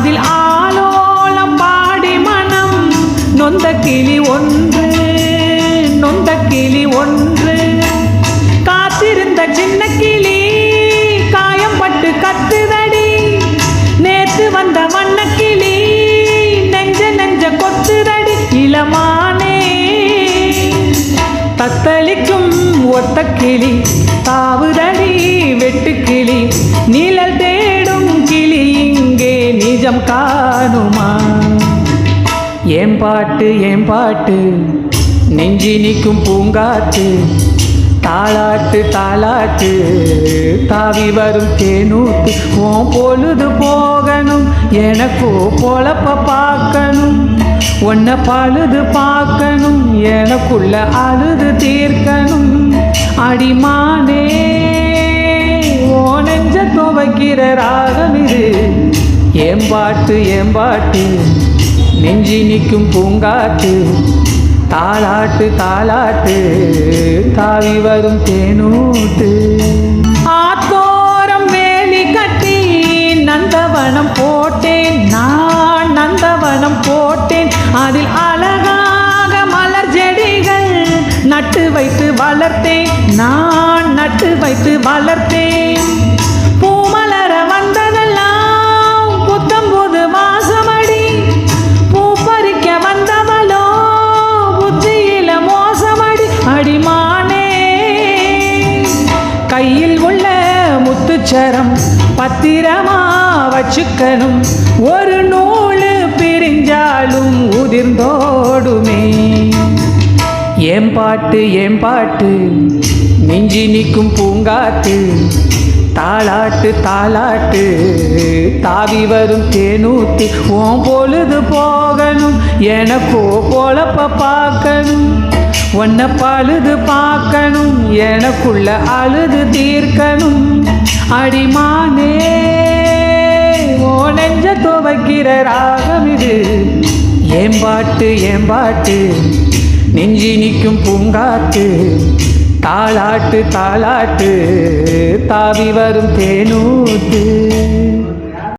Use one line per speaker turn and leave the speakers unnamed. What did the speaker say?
அதில் ஆலோலம் பாடி மனம். நொந்த கிளி ஒன்று நொந்த கிளி ஒன்று. காத்திருந்த சின்ன கிளி காயம்பட்டு கத்துதடி. நேத்து வந்த வண்ண கிளி நெஞ்ச நெஞ்ச கொத்துதடி. இளமானே தத்தளிக்கும் ஒத்த கிளி தாவுதடி வெட்டு காணுமா? என் பாட்டு என் பாட்டு? நெஞ்சி நிற்கும் பூங்காற்று தாளாட்டு தாளாட்டு. தாவி வரும் தேனூத்து உன் பொழுது போகணும். எனக்கோ பொழப்ப பார்க்கணும். உன்னை பழுது பார்க்கணும். எனக்குள்ள அழுது தீர்க்கணும். அடிமானே ஓ நெஞ்ச துவைக்கிற ராகம் ஏம்பாட்டு ஏம்பாட்டு நெஞ்சி நிற்கும் பூங்காட்டு தாளாட்டு தாளாட்டு தாவி வரும் தேனூட்டு. ஆத்தோரம் வேலி கட்டி நந்தவனம் போட்டேன் நான் நந்தவனம் போட்டேன். அதில் அழகாக மலர் செடிகள் நட்டு வைத்து வளர்த்தேன் நான் நட்டு வைத்து வளர்த்தேன். பத்திரமா வச்சுக்கணும். ஒரு நூலு பிரிஞ்சாலும் உதிர்ந்தோடுமே. ஏன் பாட்டு ஏன் பாட்டு? நெஞ்சி நிற்கும் பூங்காத்து தாளாட்டு தாளாட்டு. தாவி வரும் தேனூத்து ஓம் பொழுது போகணும். எனக்கோ பொழப்ப பார்க்கணும். உன்னை பழுது பார்க்கணும் எனக்குள்ள அழுது தீர்க்கணும். அடிமானே ஓ நெஞ்ச துவைக்கிற ராகம் இது. ஏம்பாட்டு ஏம்பாட்டு நெஞ்சி நிற்கும் பூங்காட்டு தாளாட்டு தாளாட்டு தாவி வரும் தேனூத்து.